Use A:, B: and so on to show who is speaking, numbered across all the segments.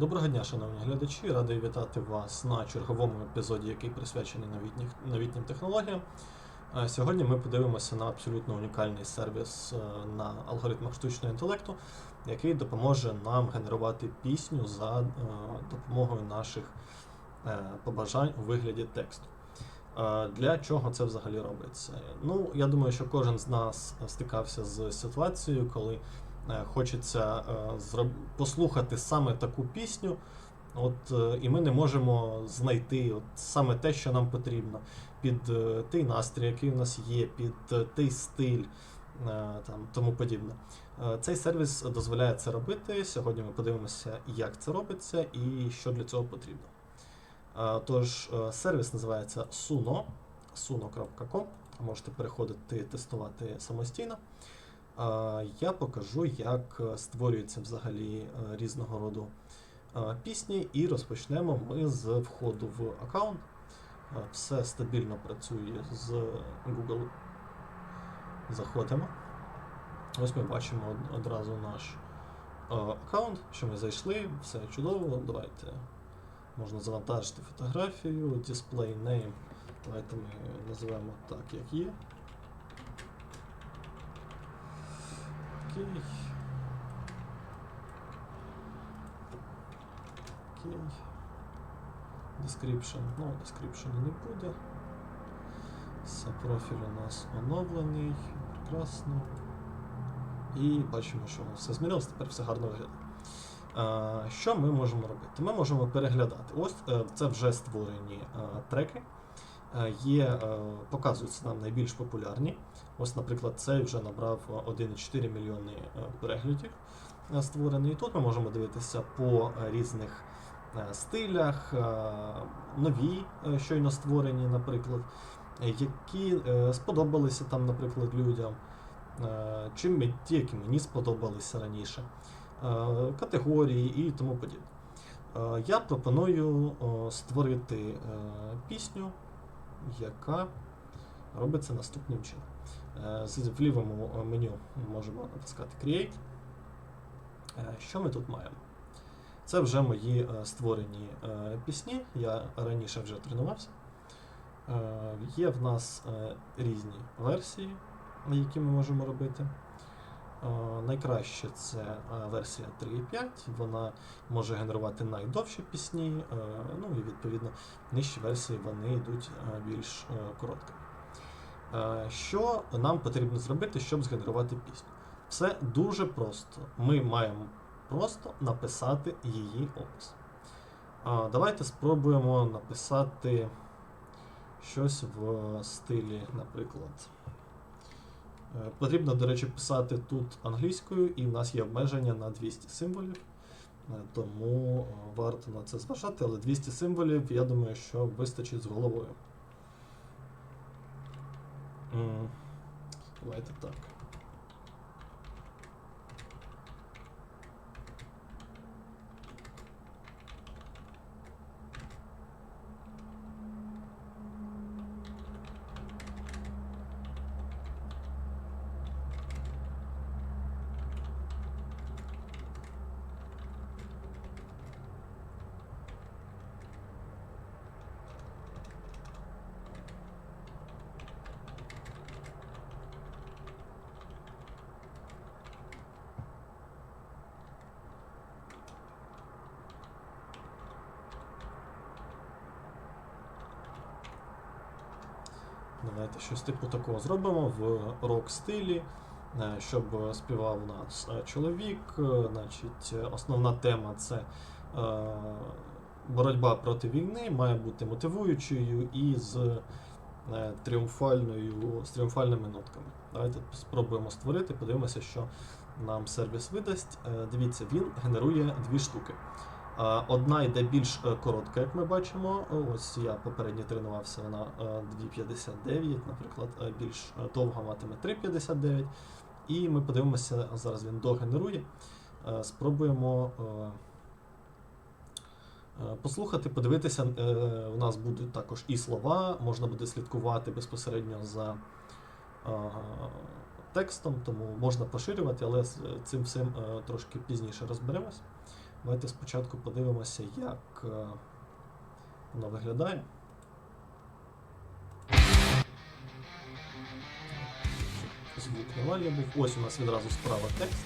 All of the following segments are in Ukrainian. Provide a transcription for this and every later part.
A: Доброго дня, шановні глядачі. Радий вітати вас на черговому епізоді, який присвячений новітніх, новітнім технологіям. Е, Сьогодні ми подивимося на абсолютно унікальний сервіс е, на алгоритмах штучного інтелекту, який допоможе нам генерувати пісню за е, допомогою наших побажань у вигляді тексту. Для чого це взагалі робиться? Ну, я думаю, що кожен з нас стикався з ситуацією, коли хочеться е, послухати саме таку пісню, от, е, і ми не можемо знайти от саме те, що нам потрібно, під е, той настрій, який у нас є, під е, той стиль. е, Там, тому подібне. Е, Цей сервіс дозволяє це робити. Сьогодні ми подивимося, як це робиться і що для цього потрібно. Е, Тож, е, сервіс називається Suno, suno.com. Можете переходити тестувати самостійно. Я покажу, як е, створюються взагалі е, різного роду е, пісні, і розпочнемо ми з входу в аккаунт. Все стабільно працює з Google. Заходимо. Ось ми бачимо одразу наш аккаунт, що ми зайшли, все чудово. Давайте можна завантажити фотографію, display name. Давайте ми називаємо так, як є. Окей. Окей. Description. Ну, description не буде. Все, профіль у нас оновлений. Прекрасно. І бачимо, що воно все змінилось, тепер все гарно виглядає. Що ми можемо робити? Ми можемо переглядати. Ось е, це вже створені е, треки. Е, Є, е, показуються нам найбільш популярні. Ось, наприклад, цей вже набрав е, 1,4 мільйони е, переглядів е, створений. І тут ми можемо дивитися по різних стилях, нові щойно створені, наприклад, які сподобалися там, наприклад, людям, е, чи ті, які мені сподобалися раніше, категорії і тому подібне. Я пропоную створити пісню, яка робиться наступним чином. Е, В лівому е, меню ми можемо натискати Create. Е, Що ми тут маємо? Це вже мої створені пісні. Я раніше вже тренувався. Є в нас різні версії, які ми можемо робити. Найкраще це версія 3.5, вона може генерувати найдовші пісні, ну і відповідно нижчі версії вони йдуть більш короткими. Що нам потрібно зробити, щоб згенерувати пісню? Все дуже просто. Ми маємо просто написати її опис. Давайте спробуємо написати щось в стилі, наприклад. Е, Потрібно, до речі, писати тут англійською, і в нас є обмеження на 200 символів. Е, Тому е, варто на це зважати, але 200 символів, я думаю, що вистачить з головою. Давайте так. Давайте щось типу такого зробимо в рок-стилі, е, щоб співав у нас е, чоловік. е, Значить, основна тема це боротьба проти війни, має бути мотивуючою і з тріумфальною, з тріумфальними нотками. Давайте спробуємо створити, подивимося, що нам сервіс видасть. Дивіться, він генерує дві штуки. Одна йде більш е, коротка, як ми бачимо. Ось я попередньо тренувався на е, 2.59, наприклад, е, більш е, довга матиме 3.59. І ми подивимося, зараз він догенерує. Е, Спробуємо е, е, послухати, подивитися. Е, У нас будуть також і слова, можна буде слідкувати безпосередньо за е, текстом, тому можна поширювати, але з цим всім е, трошки пізніше розберемось. Давайте спочатку подивимося, як е, воно виглядає. Звук нормальний був. Ось у нас відразу справа текст.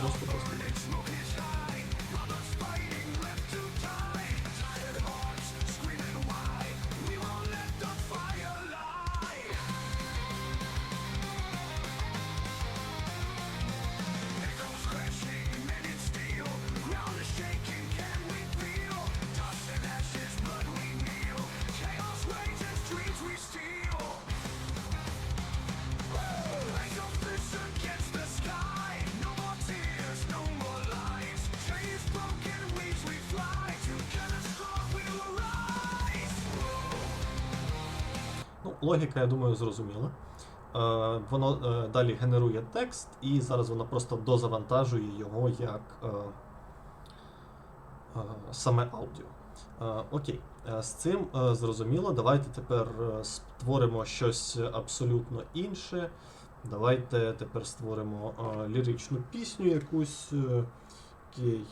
A: Просто просто логіка, я думаю, зрозуміла. Е, воно е, далі генерує текст, і зараз воно просто дозавантажує його як е, саме аудіо. Окей, з цим зрозуміло. Давайте тепер створимо щось абсолютно інше. Давайте тепер створимо ліричну пісню якусь. Окей.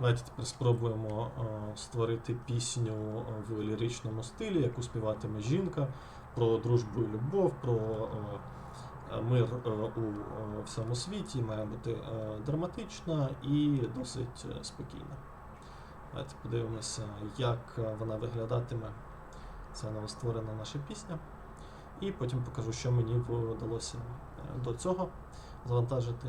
A: Давайте тепер спробуємо е, створити пісню в ліричному стилі, яку співатиме жінка про дружбу і любов, про е, мир е, у е, всьому світі. Має бути е, драматична і досить е, спокійна. Давайте подивимося, як е, вона виглядатиме. Ця новостворена наша пісня. І потім покажу, що мені вдалося е, до цього завантажити.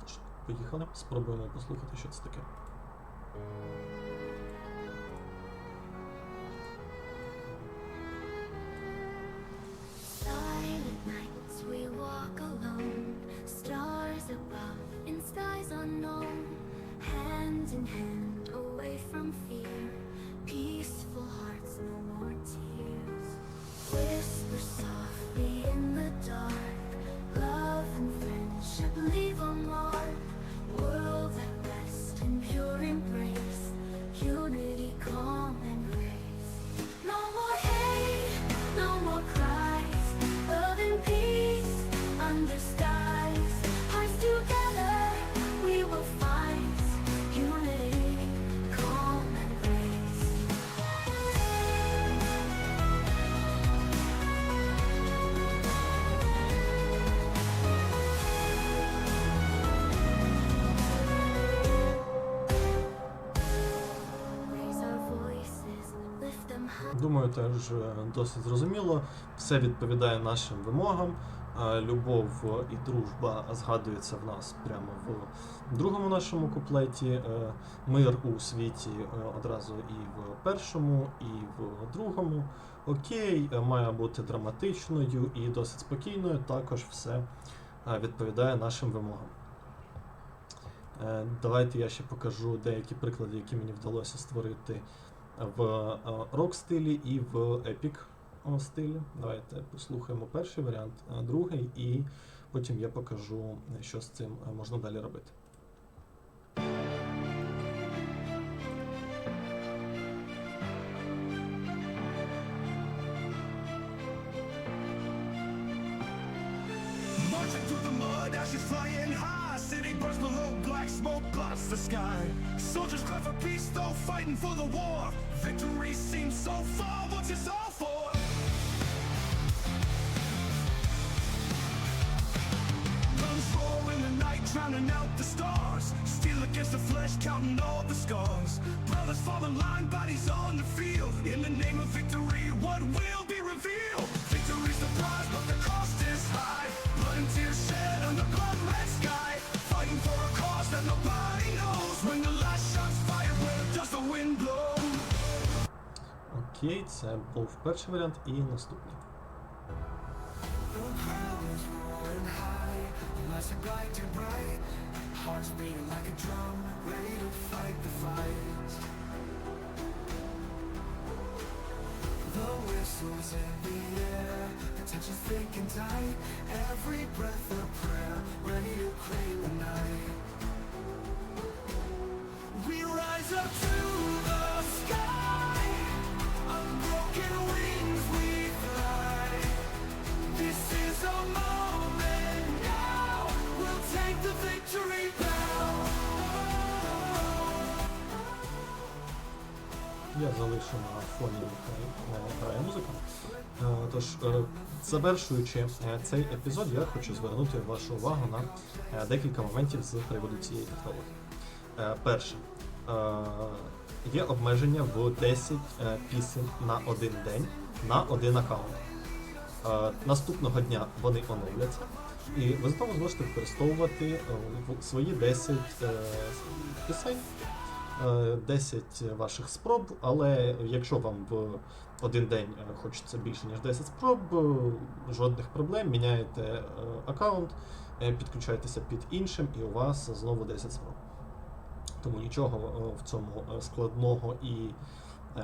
A: Тож, Поїхали, спробуємо послухати, що це таке. Думаю, теж е, досить зрозуміло. Все відповідає нашим вимогам. Е, Любов і дружба згадується в нас прямо в другому нашому куплеті. Е, Мир у світі одразу і в першому, і в другому. Окей, має бути драматичною і досить спокійною. Також все відповідає нашим вимогам. Давайте я ще покажу деякі приклади, які мені вдалося створити в е, рок стилі і в епік стилі. Давайте послухаємо перший варіант, е, другий, і потім я покажу, що з цим е, можна далі робити.
B: Marching through the mud, ashes flying high. City burns below, black smoke blots the sky. Soldiers cry for peace, though fighting for the war. Victory seems so far, what's this all for? Guns roar in the night, drowning out the stars. Steel against the flesh, counting all the scars. Brothers fall in line, bodies on the field. In the name of victory, what will be
A: Окей, це був перший варіант і наступний.
B: The whistles in the air, the tension's thick and tight, every
A: завершуючи е, цей епізод, я хочу звернути вашу увагу на е, декілька моментів з приводу цієї технології. Е, Перше, е, є обмеження в 10 е, пісень на один день на один аккаунт. Е, Наступного дня вони оновляться, і ви знову зможете використовувати е, свої 10 е, пісень е, 10 ваших спроб, але якщо вам в один день е, хочеться більше, ніж 10 спроб, е, жодних проблем, міняєте е, аккаунт, підключаєтеся під іншим, і у вас знову 10 спроб. Тому нічого в цьому складного і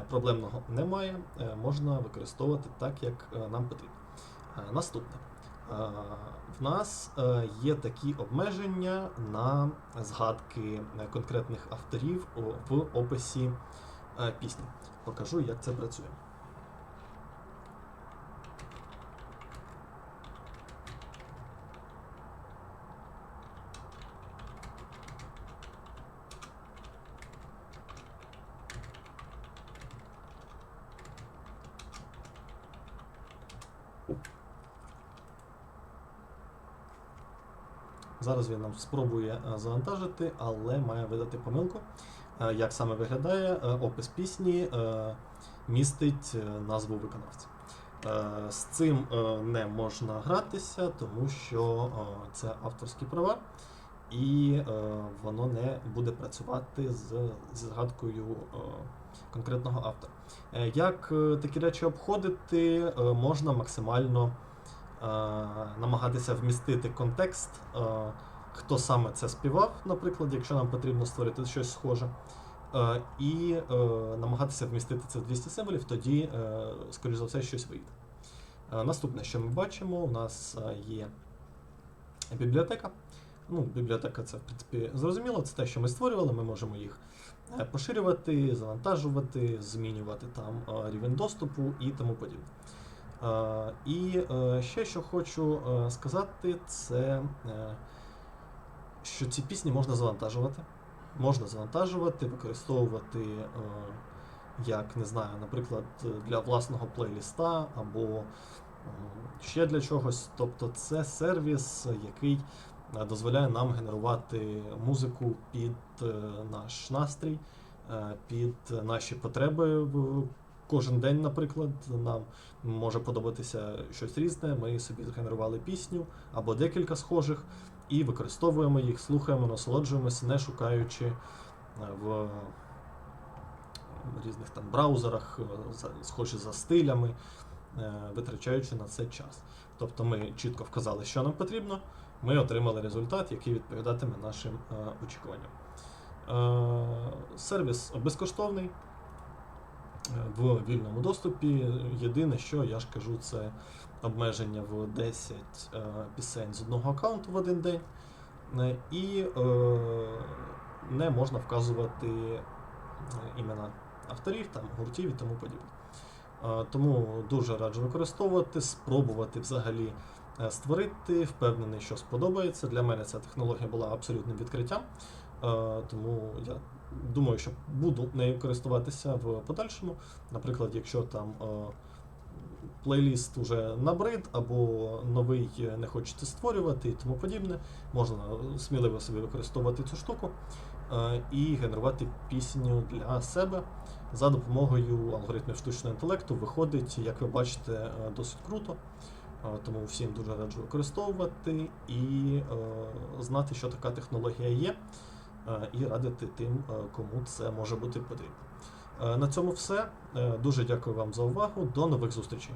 A: проблемного немає. Можна використовувати так, як нам потрібно. Наступне. В нас є такі обмеження на згадки конкретних авторів в описі пісні. Покажу, як це працює. Зараз він нам спробує е, завантажити, але має видати помилку. Е, Як саме виглядає, Е, опис пісні містить назву виконавця. З цим не можна гратися, тому що це авторські права, і воно не буде працювати з згадкою конкретного автора. Як такі речі обходити, можна максимально намагатися вмістити контекст, е, хто саме це співав, наприклад, якщо нам потрібно створити щось схоже. Е, І е, намагатися вмістити це в 200 символів, тоді, е, скоріш за все, щось вийде. Е, Наступне, що ми бачимо, у нас е, є бібліотека. Ну, бібліотека це, в принципі, зрозуміло, це те, що ми створювали, ми можемо їх е, поширювати, завантажувати, змінювати там е, рівень доступу і тому подібне. Е, І е, ще що хочу е, сказати, це що ці пісні можна завантажувати. Можна завантажувати, використовувати як, не знаю, наприклад, для власного плейліста або ще для чогось. Тобто це сервіс, який дозволяє нам генерувати музику під наш настрій, під наші потреби в- кожен день, наприклад. Нам може подобатися щось різне. Ми собі згенерували пісню або декілька схожих і використовуємо їх, слухаємо, насолоджуємося, не шукаючи е, в різних там браузерах, е, схожі за стилями, е, витрачаючи на це час. Тобто ми чітко вказали, що нам потрібно, ми отримали результат, який відповідатиме нашим очікуванням. Сервіс безкоштовний в вільному доступі. Єдине, що я ж кажу, це обмеження в 10 е, пісень з одного аккаунту в один день. Е, І е, не можна вказувати імена авторів, там, гуртів і тому подібне. Тому дуже раджу використовувати, спробувати взагалі створити. Впевнений, що сподобається. Для мене ця технологія була абсолютним відкриттям. Тому я думаю, що буду нею користуватися в подальшому. Наприклад, якщо там е, плейліст уже набрид або новий не хочете створювати і тому подібне, можна сміливо собі використовувати цю штуку е, і генерувати пісню для себе за допомогою алгоритмів штучного інтелекту. Виходить, як ви бачите, е, досить круто. Тому всім дуже раджу використовувати і знати, що така технологія є, і радити тим, е, кому це може бути потрібно. Е, На цьому все. Е, Дуже дякую вам за увагу. До нових зустрічей.